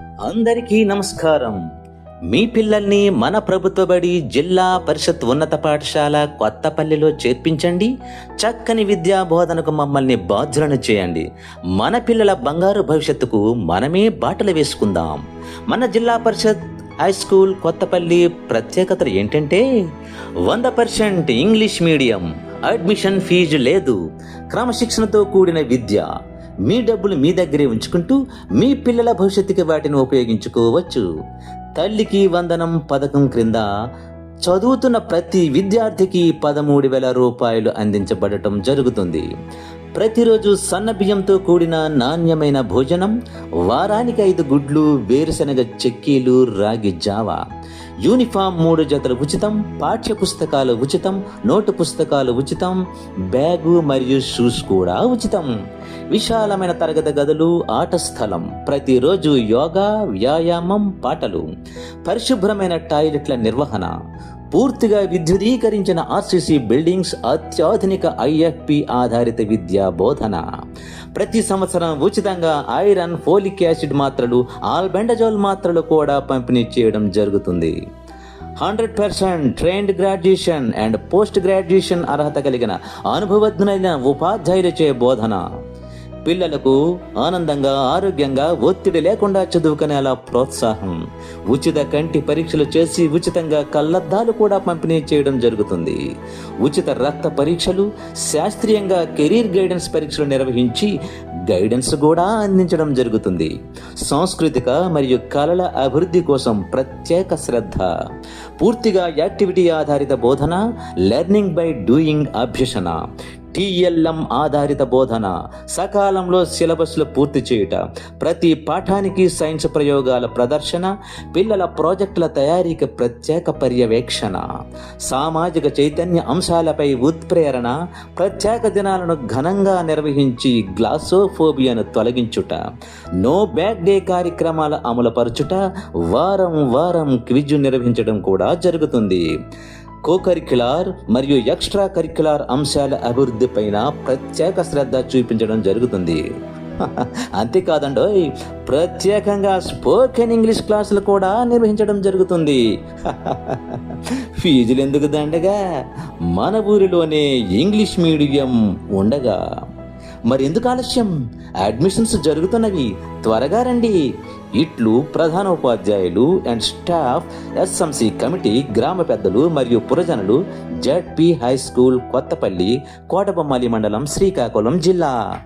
అందరికీ నమస్కారం. మీ పిల్లల్ని మన ప్రభుత్వ బడి జిల్లా పరిషత్ ఉన్నత పాఠశాల కొత్తపల్లిలో చేర్పించండి. చక్కని విద్యా బోధనకు మమ్మల్ని బాధ్యులను చేయండి. మన పిల్లల బంగారు భవిష్యత్తుకు మనమే బాటలు వేసుకుందాం. మన జిల్లా పరిషత్ హై స్కూల్ కొత్తపల్లి ప్రత్యేకతలు ఏంటంటే వంద percent English medium admission fee లేదు. క్రమశిక్షణతో కూడిన విద్య మీ డబ్బులు మీ దగ్గరే ఉంచుకుంటూ మీ పిల్లల భవిష్యత్తుకి వాటిని ఉపయోగించుకోవచ్చు. తల్లికి వందనం పథకం క్రింద చదువుతున్న ప్రతి విద్యార్థికి పదమూడు వేల రూపాయలు అందించబడటం జరుగుతుంది. ప్రతిరోజు సన్న బియ్యంతో కూడిన నాణ్యమైన భోజనం వారానికి ఐదు గుడ్లు వేరుశనగ చెక్కీలు రాగి జావా. యూనిఫామ్ మూడు జతలు ఉచితం పాఠ్య పుస్తకాలు ఉచితం నోటు పుస్తకాలు ఉచితం బ్యాగు మరియు షూస్ కూడా ఉచితం. విశాలమైన తరగతి గదులు ఆట స్థలం ప్రతిరోజు యోగా వ్యాయామం పాటలు. పరిశుభ్రమైన టాయిలెట్ల నిర్వహణ. పూర్తిగా విద్యుదీకరించిన ఆర్సీసీ బిల్డింగ్స్ అత్యాధునిక ఐఎఫ్పి ఆధారిత విద్యా బోధన. ప్రతి సంవత్సరం ఉచితంగా ఐరన్ ఫోలిక్ యాసిడ్ మాత్రలు ఆల్బెండజోల్ మాత్రలు కూడా పంపిణీ చేయడం జరుగుతుంది. Hundred percent trained graduation and post graduation అర్హత కలిగిన అనుభవజ్ఞులైన ఉపాధ్యాయులచే బోధన. పిల్లలకు ఆనందంగా ఆరోగ్యంగా ఒత్తిడి లేకుండా చదువుకునేలా ప్రోత్సాహం. ఉచిత కంటి పరీక్షలు చేసి ఉచితంగా కళ్ళద్దాలు కూడా పంపిణీ చేయడం జరుగుతుంది. ఉచిత రక్త పరీక్షలు శాస్త్రీయంగా కెరీర్ గైడెన్స్ పరీక్షలు నిర్వహించి గైడెన్స్ కూడా అందించడం జరుగుతుంది. సాంస్కృతిక మరియు కళల అభివృద్ధి కోసం ప్రత్యేక శ్రద్ధ. పూర్తిగా యాక్టివిటీ ఆధారిత బోధన లెర్నింగ్ బై డూయింగ్ అభ్యసన. టిఎల్ఎం ఆధారిత బోధన సకాలంలో సిలబస్లు పూర్తి చేయుట ప్రతి పాఠానికి సైన్స్ ప్రయోగాల ప్రదర్శన పిల్లల ప్రాజెక్టుల తయారీకి ప్రత్యేక పర్యవేక్షణ సామాజిక చైతన్య అంశాలపై ఉత్ప్రేరణ ప్రత్యేక దినాలను ఘనంగా నిర్వహించి గ్లాసోఫోబియాను తొలగించుట నో బ్యాక్ డే కార్యక్రమాల అమలుపరచుట వారం వారం క్విజ్ నిర్వహించడం కూడా జరుగుతుంది. కోకరిక్యులార్ మరియు ఎక్స్ట్రా కరిక్యులార్ అంశాల అభివృద్ధి పైన ప్రత్యేక శ్రద్ధ చూపించడం జరుగుతుంది. అంతేకాదండోయ్ ప్రత్యేకంగా స్పోకెన్ ఇంగ్లీష్ క్లాసులు కూడా నిర్వహించడం జరుగుతుంది. ఫీజులు ఎందుకు దండగా? మన ఊరిలోనే ఇంగ్లీష్ మీడియం ఉండగా. మరి ఎందుకు ఆలస్యం? అడ్మిషన్స్ జరుగుతున్నవి. త్వరగా రండి. ఇట్లు ప్రధాన ఉపాధ్యాయులు అండ్ స్టాఫ్ ఎస్ఎంసి కమిటీ గ్రామ పెద్దలు మరియు పురజనులు ZP high school Kothapalli Kotabommali మండలం శ్రీకాకుళం జిల్లా.